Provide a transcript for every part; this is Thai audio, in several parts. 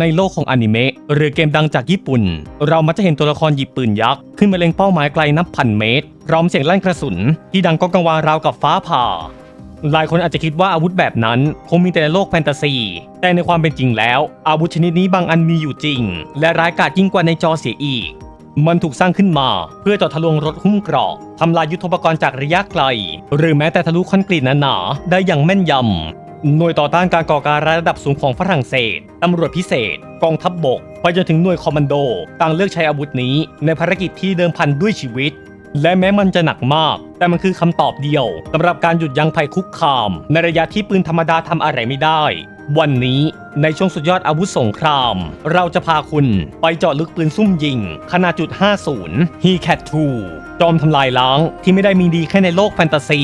ในโลกของอนิเมะหรือเกมดังจากญี่ปุ่น เรามักจะเห็นตัวละครหยิบปืนยักษ์ ขึ้นมาเล็งเป้าหมายไกลนับพันเมตร พร้อมเสียงลั่นกระสุน ที่ดังก้องกังวานราวกับฟ้าผ่า หลายคนอาจจะคิดว่าอาวุธแบบนั้น คงมีแต่ในโลกแฟนตาซี แต่ในความเป็นจริงแล้ว อาวุธชนิดนี้บางอันมีอยู่จริง และร้ายกาจยิ่งกว่าในจอเสียอีก มันถูกสร้างขึ้นมาเพื่อเจาะทะลวงรถหุ้มเกราะทำลายยุทโธปกรณ์จากระยะไกล หรือแม้แต่ทะลุคอนกรีตหนาๆได้อย่างแม่นยำ หน่วยต่อต้านการก่อการร้ายระดับสูงของฝรั่งเศส ตำรวจพิเศษ กองทัพบบก ไปจนถึงหน่วยคอมมานโด ต่างเลือกใช้อาวุธนี้ในภารกิจที่เดิมพันด้วยชีวิต และแม้มันจะหนักมาก แต่มันคือคำตอบเดียวสำหรับการหยุดยั้งภัยคุกคาม ในระยะที่ปืนธรรมดาทำอะไรไม่ได้ วันนี้ในช่วงสุดยอดอาวุธสงคราม เราจะพาคุณไปเจาะลึกปืนซุ่มยิง ขนาดจุด50 He Cat 2จอมทำลายล้างที่ไม่ได้มีดีแค่ในโลกแฟนตาซี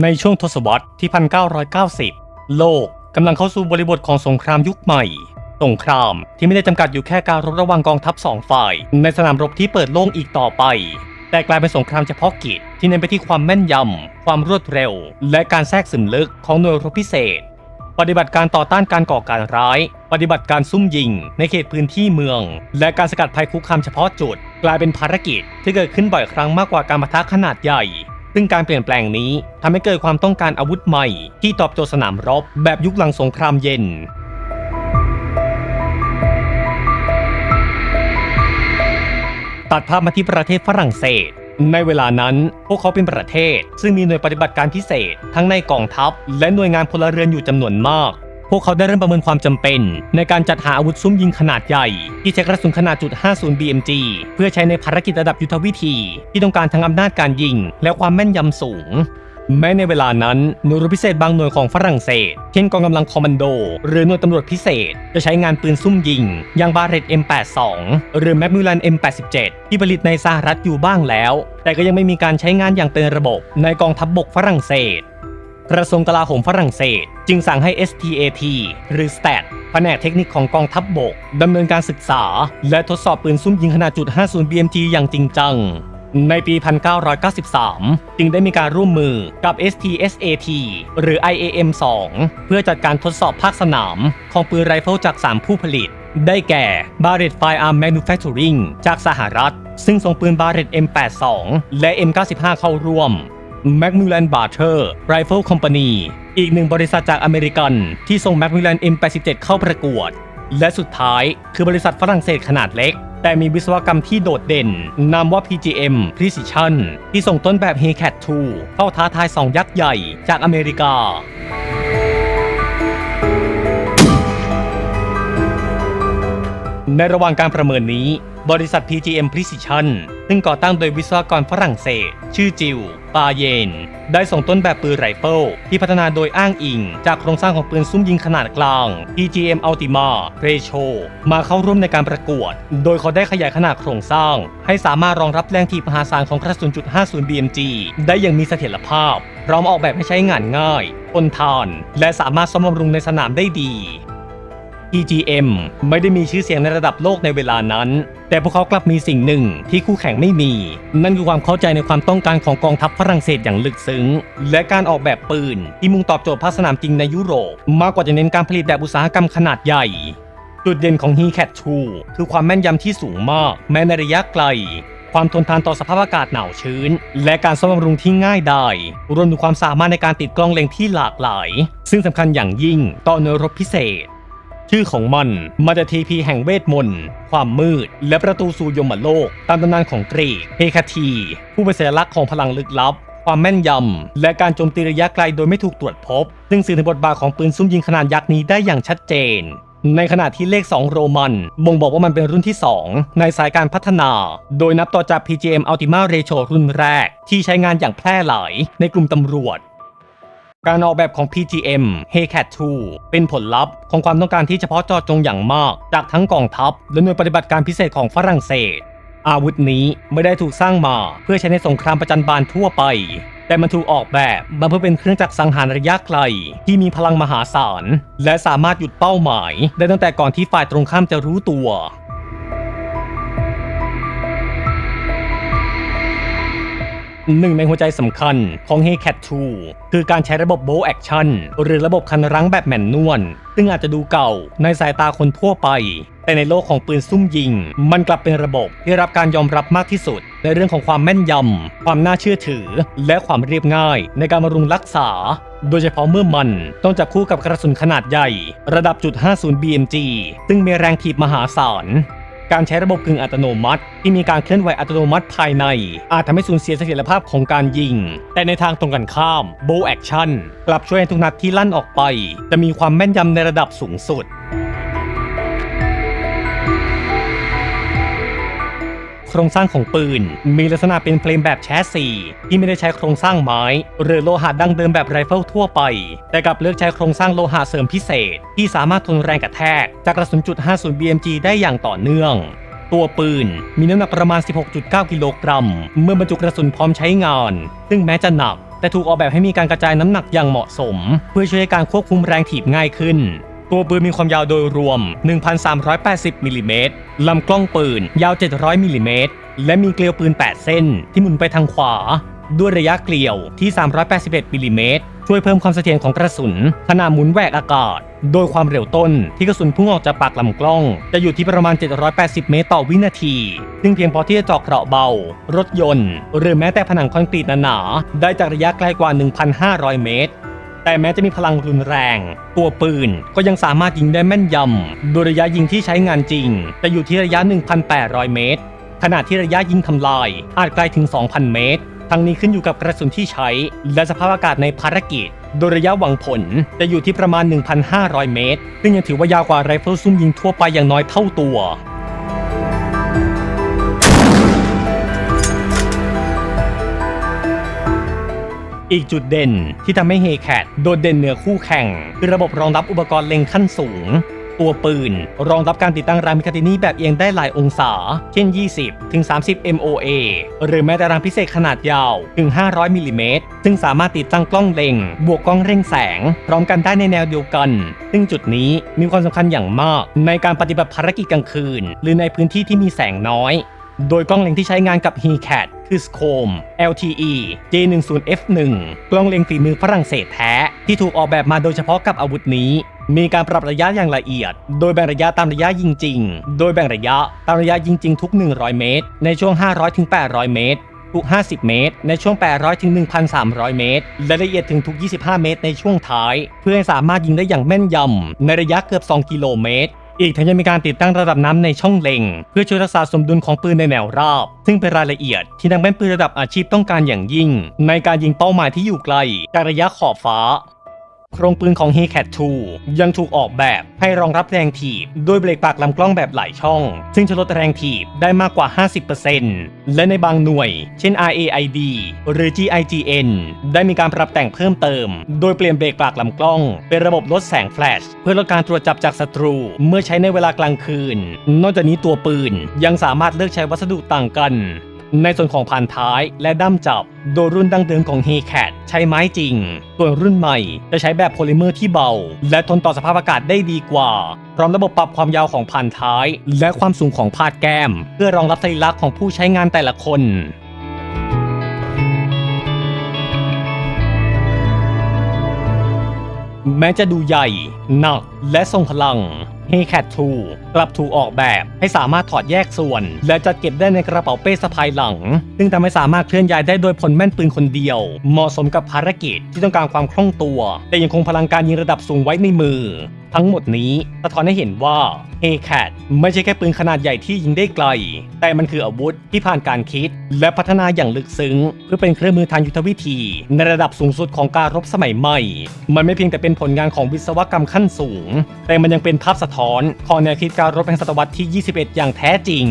ในช่วงทศวรรษที่ 1990 โลกกำลังเข้าสู่บริบทของสงครามยุคใหม่ สงครามที่ไม่ได้จำกัดอยู่แค่การรบระหว่างกองทัพสองฝ่าย ในสนามรบที่เปิดโล่งอีกต่อไป แต่กลายเป็นสงครามเฉพาะกิจ ที่เน้นไปที่ความแม่นยำ ความรวดเร็ว และการแทรกซึมลึกของหน่วยรบพิเศษ ปฏิบัติการต่อต้านการก่อการร้าย ปฏิบัติการซุ่มยิง ในเขตพื้นที่เมือง และการสกัดภัยคุกคามเฉพาะจุด กลายเป็นภารกิจที่เกิดขึ้นบ่อยครั้งมากกว่าการปะทะขนาดใหญ่ ซึ่งการเปลี่ยนแปลงนี้ทำให้เกิดความต้องการอาวุธใหม่ ที่ตอบโจทย์สนามรบแบบยุคหลังสงครามเย็นตัดภาพมาที่ประเทศฝรั่งเศส ในเวลานั้นพวกเขาเป็นประเทศ ซึ่งมีหน่วยปฏิบัติการพิเศษ ทั้งในกองทัพ และหน่วยงานพลเรือนอยู่จำนวนมาก พวกเขาได้เริ่มประเมินความจำเป็น ในการจัดหาอาวุธซุ่มยิงขนาดใหญ่ ที่ใช้กระสุนขนาดจุด50 BMG เพื่อใช้ในภารกิจระดับยุทธวิธี ที่ต้องการทั้งอำนาจการยิง และความแม่นยำสูงแม้ในเวลานั้นหน่วยรบพิเศษบางหน่วยของฝรั่งเศส เช่นกองกำลังคอมมานโด หรือหน่วยตำรวจพิเศษ จะใช้งานปืนซุ่มยิง อย่างบาเรต M82 หรือแม c มิลัน M87 ที่ผลิตในสหรัฐอยู่บ้างแล้ว แต่ก็ยังไม่มีการใช้งานอย่างเป็นระบบในกองทัพบบกฝรั่งเศส กระทรวงกลาโหมฝรั่งเศส จึงสั่งให้ STAT หรือ STAT แผนกเทคนิคของกองทัพบบกดำเนินการศึกษา และทดสอบปืนซุ่มยิงขนาดจุด50 BMG อย่างจริงจังในปี 1993 จึงได้มีการร่วมมือกับ STSAT หรือ IAM 2 เพื่อจัดการทดสอบภาคสนาม ของปืนไรเฟิลจาก 3 ผู้ผลิต ได้แก่ Barrett Firearm Manufacturing จากสหรัฐ ซึ่งส่งปืน Barrett M82 และ M95 เข้าร่วม แม m มิลแลนบาร์เทอร์ไรเฟิลคอมพานีอีกหนึ่งบริษัทจากอเมริกัน ที่ส่งแม m มิลแลน M87 เข้าประกวด และสุดท้ายคือบริษัทฝรั่งเศสขนาดเล็ก แต่มีวิศวกรรมที่โดดเด่น นามว่า PGM Precision ที่ส่งต้นแบบ Hellcat 2เข้าท้าทาย2ยักษ์ใหญ่จากอเมริกา ในระหว่างการประเมินนี้ บริษัท PGM Precision ซึ่งก่อตั้งโดยวิศวกรฝรั่งเศส ชื่อจิว ปาเยน ได้ส่งต้นแบบปืนไรเฟิลที่พัฒนาโดยอ้างอิง จากโครงสร้างของปืนซุ่มยิงขนาดกลาง PGM Ultima Ratio มาเข้าร่วมในการประกวด โดยเขาได้ขยายขนาดโครงสร้าง ให้สามารถรองรับแรงถีบมหาศาลของกระสุนจุด50 BMG ได้อย่างมีเสถียรภาพ พร้อมออกแบบให้ใช้งานง่ายทนทาน และสามารถซ่อมบำรุงในสนามได้ดี EGM ไม่ได้มีชื่อเสียงในระดับโลกในเวลานั้น แต่พวกเขากลับมีสิ่งหนึ่งที่คู่แข่งไม่มี นั่นคือความเข้าใจในความต้องการของกองทัพฝรั่งเศสอย่างลึกซึ้ง และการออกแบบปืน ที่มุ่งตอบโจทย์ภาคสนามจริงในยุโรป มากกว่าจะเน้นการผลิตแบบอุตสาหกรรมขนาดใหญ่จุดเด่นของ He-Cat 2คือความแม่นยำที่สูงมาก แม้ในระยะไกล ความทนทานต่อสภาพอากาศหนาวชื้น และการซ่อมบำรุงที่ง่ายได้ รวมถึงความสามารถในการติดกล้องเล็งที่หลากหลาย ซึ่งสำคัญอย่างยิ่งต่อหน่วยรบพิเศษ ชื่อของมันมาจากทีพีแห่งเวทมนต์ ความมืด และประตูสู่ยมโลก ตามตำนานของกรีกเฮคาที ผู้เป็นสัญลักษณ์ของพลังลึกลับ ความแม่นยำ และการโจมตีระยะไกลโดยไม่ถูกตรวจพบ ซึ่งสื่อถึงบทบาทของปืนซุ่มยิงขนาดยักษ์นี้ได้อย่างชัดเจนในขณะที่เลข 2 โรมันบ่งบอกว่ามันเป็นรุ่นที่ 2 ในสายการพัฒนา โดยนับต่อจาก PGM Ultima Ratio รุ่นแรก ที่ใช้งานอย่างแพร่หลายในกลุ่มตำรวจ การออกแบบของ PGM Hellcat 2 เป็นผลลัพธ์ของความต้องการที่เฉพาะเจาะจงอย่างมาก จากทั้งกองทัพ และหน่วยปฏิบัติการพิเศษของฝรั่งเศส อาวุธนี้ไม่ได้ถูกสร้างมาเพื่อใช้ในสงครามประจันบานทั่วไป แต่แต่มันถูกออกแบบมาเพื่อเป็นเครื่องจักรสังหารระยะไกล ที่มีพลังมหาศาล และสามารถหยุดเป้าหมาย ได้ตั้งแต่ก่อนที่ฝ่ายตรงข้ามจะรู้ตัว หนึ่งในหัวใจสำคัญของ Hellcat 2 คือการใช้ระบบ Bolt Action หรือระบบคันรั้งแบบแมนนวล ซึ่งอาจจะดูเก่าในสายตาคนทั่วไป แต่ในโลกของปืนซุ่มยิง มันกลับเป็นระบบที่รับการยอมรับมากที่สุด ในเรื่องของความแม่นยำ ความน่าเชื่อถือ และความเรียบง่ายในการบำรุงรักษา โดยเฉพาะเมื่อมันต้องจับคู่กับกระสุนขนาดใหญ่ ระดับจุด50 BMG ซึ่งมีแรงถีบมหาศาล การใช้ระบบกึ่งอัตโนมัติ ที่มีการเคลื่อนไหวอัตโนมัติภายใน อาจทำให้สูญเสียเสถียรภาพของการยิง แต่ในทางตรงกันข้ามโบแอคชั่นกลับช่วยให้ทุกนัดที่ลั่นออกไป จะมีความแม่นยำในระดับสูงสุด โครงสร้างของปืน มีลักษณะเป็นเฟรมแบบแชสซีที่ไม่ได้ใช้โครงสร้างไม้ หรือโลหะดั้งเดิมแบบไรเฟิลทั่วไป แต่กลับเลือกใช้โครงสร้างโลหะเสริมพิเศษ ที่สามารถทนแรงกระแทก จากกระสุนจุด50 BMG ได้อย่างต่อเนื่องตัวปืนมีน้ำหนักประมาณ 16.9 กิโลกรัม เมื่อบรรจุกระสุนพร้อมใช้งาน ซึ่งแม้จะหนัก แต่ถูกออกแบบให้มีการกระจายน้ำหนักอย่างเหมาะสม เพื่อช่วยให้การควบคุมแรงถีบง่ายขึ้น ตัวปืนมีความยาวโดยรวม 1,380มิลลิเมตรลำกล้องปืนยาว 700มิลลิเมตรและมีเกลียวปืน 8 เส้น ที่หมุนไปทางขวา ด้วยระยะเกลียวที่ 381มิลลิเมตรช่วยเพิ่มความเสถียรของกระสุนขณะหมุนแหวกอากาศ โดยความเร็วต้นที่กระสุนพุ่งออกจากปากลำกล้อง จะอยู่ที่ประมาณ 780 เมตรต่อวินาที ซึ่งเพียงพอที่จะเจาะเกราะเบา รถยนต์ หรือแม้แต่ผนังคอนกรีตหนาๆได้จากระยะไกลกว่า 1,500 เมตร แต่แม้จะมีพลังรุนแรง ตัวปืนก็ยังสามารถยิงได้แม่นยำโดยระยะยิงที่ใช้งานจริง จะอยู่ที่ระยะ 1,800 เมตร ขณะที่ระยะยิงทำลาย อาจไกลถึง 2,000 เมตร ทั้งนี้ขึ้นอยู่กับกระสุนที่ใช้ และสภาพอากาศในภารกิจ โดยระยะหวังผลจะอยู่ที่ประมาณ 1,500 เมตร ซึ่งยังถือว่ายาวกว่าไรเฟิลซุ่มยิงทั่วไปอย่างน้อยเท่าตัว อีกจุดเด่นที่ทำให้เฮแคทโดดเด่นเหนือคู่แข่ง คือระบบรองรับอุปกรณ์เล็งขั้นสูง ตัวปืน รองรับการติดตั้งรางมิคาตินีแบบเอียงได้หลายองศา เช่น 20 ถึง 30 MOA หรือแม้แต่รางพิเศษขนาดยาวถึง 500มิลลิเมตรซึ่งสามารถติดตั้งกล้องเล็ง บวกกล้องเร่งแสง พร้อมกันได้ในแนวเดียวกัน ซึ่งจุดนี้มีความสำคัญอย่างมากในการปฏิบัติภารกิจกลางคืน หรือในพื้นที่ที่มีแสงน้อย โดยกล้องเล็งที่ใช้งานกับ HeCat คือ Scom LTE J10F1 กล้องเล็งฝีมือฝรั่งเศสแท้ ที่ถูกออกแบบมาโดยเฉพาะกับอาวุธนี้ มีการปรับระยะอย่างละเอียด โดยแบ่งระยะตามระยะยิงจริง โดยแบ่งระยะตามระยะยิงจริงทุก 100 เมตร ในช่วง 500ถึง800 เมตร ทุก 50 เมตร ในช่วง 800ถึง1,300 เมตร และละเอียดถึงทุก 25 เมตร ในช่วงท้าย เพื่อให้สามารถยิงได้อย่างแม่นยำในระยะเกือบ 2 กิโลเมตร อีกทั้งยังมีการติดตั้งระดับน้ำในช่องเล็ง เพื่อช่วยรักษาสมดุลของปืนในแนวราบ ซึ่งเป็นรายละเอียดที่นักแม่นปืนระดับอาชีพต้องการอย่างยิ่ง ในการยิงเป้าหมายที่อยู่ไกลจากระยะขอบฟ้า โครงปืนของ He Cat 2 ยังถูกออกแบบให้รองรับแรงถีบด้วยเบรกปากลำกล้องแบบหลายช่อง ซึ่งจะลดแรงถีบได้มากกว่า 50%และในบางหน่วย เช่น RAID หรือ GIGN ได้มีการปรับแต่งเพิ่มเติม โดยเปลี่ยนเบรกปากลำกล้อง เป็นระบบลดแสงแฟลชเพื่อลดการตรวจจับจากศัตรู เมื่อใช้ในเวลากลางคืน นอกจากนี้ตัวปืนยังสามารถเลือกใช้วัสดุต่างกัน ในส่วนของผ่านท้ายและด้ามจับ โดยรุ่นดั้งเดิมของ h e c a t ใช้ไม้จริง ส่วนรุ่นใหม่จะใช้แบบโพลิเมอร์ที่เบา และทนต่อสภาพอากาศได้ดีกว่า พร้อมระบบปรับความยาวของผ่านท้าย และความสูงของพาดแก้ม เพื่อรองรับสรีระของผู้ใช้งานแต่ละคนแม้จะดูใหญ่ หนัก และทรงพลัง Heycat 2 กลับถูกออกแบบให้สามารถถอดแยกส่วน และจัดเก็บได้ในกระเป๋าเป้สะพายหลัง ซึ่งทำให้สามารถเคลื่อนย้ายได้โดยพลแม่นปืนคนเดียว เหมาะสมกับภารกิจที่ต้องการความคล่องตัว แต่ยังคงพลังการยิงระดับสูงไว้ในมือ ทั้งหมดนี้สะท้อนให้เห็นว่า ACAT ไม่ใช่แค่ปืนขนาดใหญ่ที่ยิงได้ไกล แต่มันคืออาวุธที่ผ่านการคิด และพัฒนาอย่างลึกซึ้ง เพื่อเป็นเครื่องมือทางยุทธวิธี ในระดับสูงสุดของการรบสมัยใหม่ มันไม่เพียงแต่เป็นผลงานของวิศวกรรมขั้นสูง แต่มันยังเป็นภาพสะท้อน ของแนวคิดการรบแห่งศตวรรษที่ 21 อย่างแท้จริง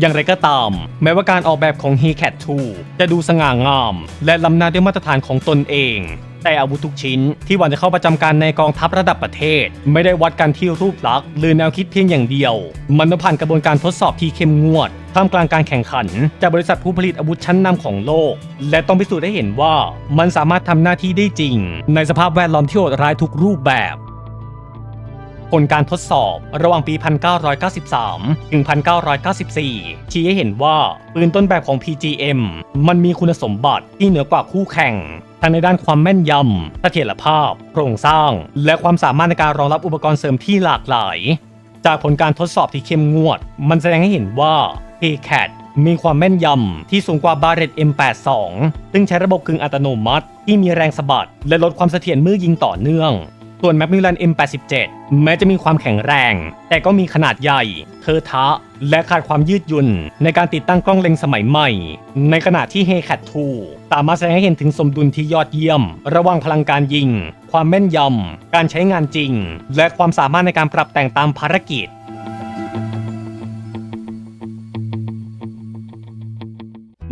อย่างไรก็ตาม แม้ว่าการออกแบบของ h e c a t 2 จะดูสง่างาม และล้ำหน้าด้วยมาตรฐานของตนเองแต่อาวุธทุกชิ้นที่หวังจะเข้าประจำการในกองทัพระดับประเทศ ไม่ได้วัดกันที่รูปลักษณ์หรือแนวคิดเพียงอย่างเดียว มันต้องผ่านกระบวนการทดสอบที่เข้มงวดท่ามกลางการแข่งขัน จากบริษัทผู้ผลิตอาวุธชั้นนำของโลก และต้องพิสูจน์ให้เห็นว่ามันสามารถทำหน้าที่ได้จริง ในสภาพแวดล้อมที่โหดร้ายทุกรูปแบบ ลการทดสอบระหว่างปี 1993 ถึง 1994 ชี้ให้เห็นว่าปืนต้นแบบของ PGM มันมีคุณสมบัติที่เหนือกว่าคู่แข่งทั้งในด้านความแม่นยำเสถียรภาพ โครงสร้าง และความสามารถในการรองรับอุปกรณ์เสริมที่หลากหลาย จากผลการทดสอบที่เข้มงวด มันแสดงให้เห็นว่า HCAT มีความแม่นยำที่สูงกว่า Barrett M82 ซึ่งใช้ระบบกึ่งอัตโนมัติ ที่มีแรงสะบัด และลดความเสถียรมือยิงต่อเนื่อง ส่วน Macmillan M87 แม้จะมีความแข็งแรง แต่ก็มีขนาดใหญ่ เทอะทะ และขาดความยืดหยุ่น ในการติดตั้งกล้องเล็งสมัยใหม่ ในขณะที่ Hellcat 2สามารถแสดงให้เห็นถึงสมดุลที่ยอดเยี่ยม ระหว่างพลังการยิง ความแม่นยำ การใช้งานจริง และความสามารถในการปรับแต่งตามภารกิจ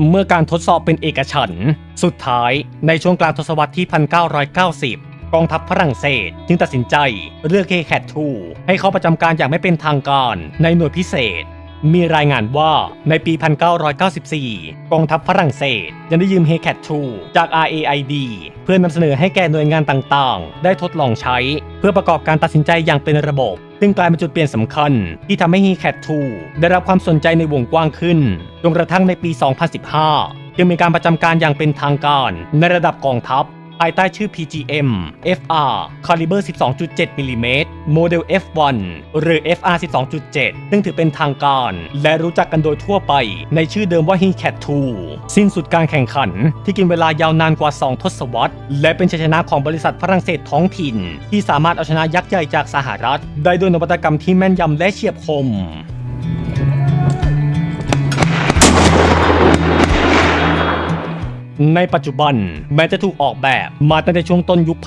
เมื่อการทดสอบเป็นเอกฉันท์สุดท้ายในช่วงกลางทศวรรษที่ 1990 กองทัพฝรั่งเศส จึงตัดสินใจเลือก K-CAT 2ให้เข้าประจำการอย่างไม่เป็นทางการในหน่วยพิเศษ มีรายงานว่าในปี 1994 กองทัพฝรั่งเศส ยังได้ยืม Hellcat 2จาก RAID เพื่อนำเสนอให้แก่หน่วยงานต่างๆ ได้ทดลองใช้ เพื่อประกอบการตัดสินใจอย่างเป็นระบบ ซึ่งกลายเป็นจุดเปลี่ยนสำคัญ ที่ทำให้ Hellcat 2ได้รับความสนใจในวงกว้างขึ้นจนกระทั่งในปี 2015 จึงมีการประจำการอย่างเป็นทางการในระดับกองทัพ ภายใต้ชื่อ PGM FR Caliber 12.7 มิลลิเมตรโมเดล F1 หรือ FR 12.7 ซึ่งถือเป็นทางการ และรู้จักกันโดยทั่วไป ในชื่อเดิมว่า Hellcat 2 สิ้นสุดการแข่งขัน ที่กินเวลายาวนานกว่า 2 ทศวรรษ และเป็นชัยชนะของบริษัทฝรั่งเศสท้องถิ่น ที่สามารถเอาชนะยักษ์ใหญ่จากสหรัฐ ได้ด้วยนวัตกรรมที่แม่นยำและเฉียบคม ในปัจจุบันแม้จะถูกออกแบบมาตั้งแต่ช่วงต้นยุค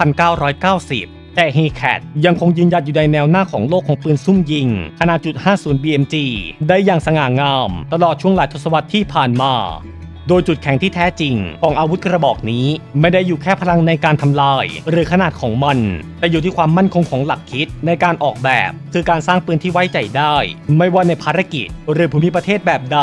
1990แต่ Hellcat ยังคงยืนหยัดอยู่ในแนวหน้าของโลกของปืนซุ่มยิง ขนาดจุด 50 BMG ได้อย่างสง่างาม ตลอดช่วงหลายทศวรรษที่ผ่านมา โดยจุดแข็งที่แท้จริง ของอาวุธกระบอกนี้ ไม่ได้อยู่แค่พลังในการทำลาย หรือขนาดของมัน แต่อยู่ที่ความมั่นคงของหลักคิดในการออกแบบ คือการสร้างปืนที่ไว้ใจได้ ไม่ว่าในภารกิจ หรือภูมิประเทศแบบใด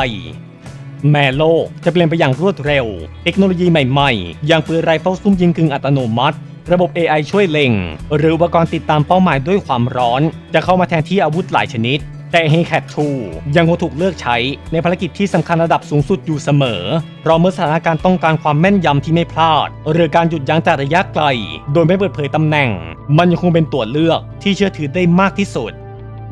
แม้โลกจะเปลี่ยนไปอย่างรวดเร็ว เทคโนโลยีใหม่ๆ อย่างปืนไรเฟิลซุ่มยิงกึ่งอัตโนมัติ ระบบ AI ช่วยเล็ง หรืออุปกรณ์ติดตามเป้าหมายด้วยความร้อน จะเข้ามาแทนที่อาวุธหลายชนิด แต่ Hellcat 2ยังคงถูกเลือกใช้ในภารกิจที่สำคัญระดับสูงสุดอยู่เสมอ เพราะเมื่อสถานการณ์ต้องการความแม่นยำที่ไม่พลาด หรือการหยุดยั้งจากระยะไกล โดยไม่เปิดเผยตำแหน่ง มันยังคงเป็นตัวเลือกที่เชื่อถือได้มากที่สุด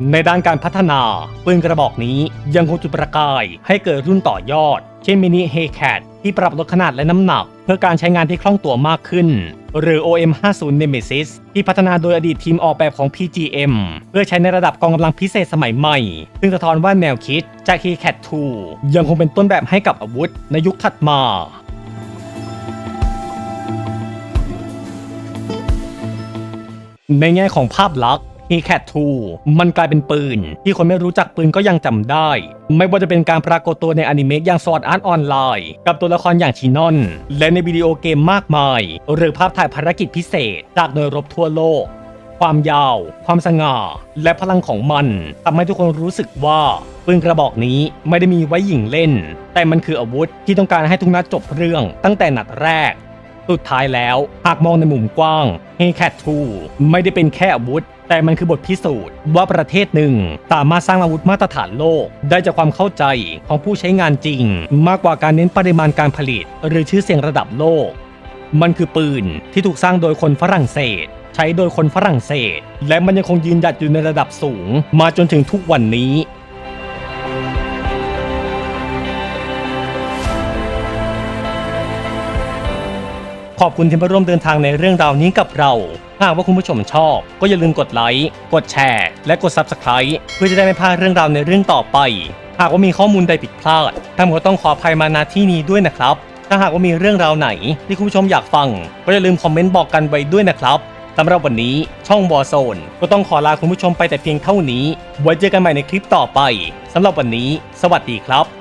ในด้านการพัฒนาปืนกระบอกนี้ยังคงจุดประกายให้เกิดรุ่นต่อยอด เช่นมินิ Hellcat ที่ปรับลดขนาดและน้ำหนัก เพื่อการใช้งานที่คล่องตัวมากขึ้น หรือ OM50 Nemesis ที่พัฒนาโดยอดีตทีมออกแบบของ PGM เพื่อใช้ในระดับกองกำลังพิเศษสมัยใหม่ ซึ่งสะท้อนว่าแนวคิดจาก h e c a t 2 ยังคงเป็นต้นแบบให้กับอาวุธในยุคถัดมาในแง่ของภาพลักษณ์ Hecat 2 มันกลายเป็นปืน ที่คนไม่รู้จักปืนก็ยังจำได้ ไม่ว่าจะเป็นการปรากฏตัวในอนิเมะอย่าง Sword Art Online กับตัวละครอย่างชินอน และในวิดีโอเกมมากมาย หรือภาพถ่ายภารกิจพิเศษ จากหน่วยรบทั่วโลก ความยาว ความสง่า และพลังของมันทำให้ทุกคนรู้สึกว่าปืนกระบอกนี้ไม่ได้มีไว้หยิงเล่น แต่มันคืออาวุธที่ต้องการให้ทุกนัดจบเรื่องตั้งแต่นัดแรก สุดท้ายแล้วหากมองในมุมกว้าง Hellcat 2ไม่ได้เป็นแค่อาวุธ แต่มันคือบทพิสูจน์ว่าประเทศหนึ่งสามารถสร้างอาวุธมาตรฐานโลก ได้จากความเข้าใจของผู้ใช้งานจริง มากกว่าการเน้นปริมาณการผลิต หรือชื่อเสียงระดับโลก มันคือปืนที่ถูกสร้างโดยคนฝรั่งเศส ใช้โดยคนฝรั่งเศส และมันยังคงยืนหยัดอยู่ในระดับสูง มาจนถึงทุกวันนี้ขอบคุณที่มาร่วมเดินทางในเรื่องราวนี้กับเรา หากว่าคุณผู้ชมชอบ ก็อย่าลืมกดไลค์ กดแชร์ และกด Subscribe เพื่อจะได้ไม่พลาดเรื่องราวในเรื่องต่อไป หากว่ามีข้อมูลใดผิดพลาดท่านก็ต้องขออภัยมาณที่นี้ด้วยนะครับ ถ้าหากว่ามีเรื่องราวไหนที่คุณผู้ชมอยากฟัง ก็อย่าลืมคอมเมนต์บอกกันไว้ด้วยนะครับสำหรับวันนี้ช่องวอโซนก็ต้องขอลาคุณผู้ชมไปแต่เพียงเท่านี้ ไว้เจอกันใหม่ในคลิปต่อไปสำหรับวันนี้ สวัสดีครับ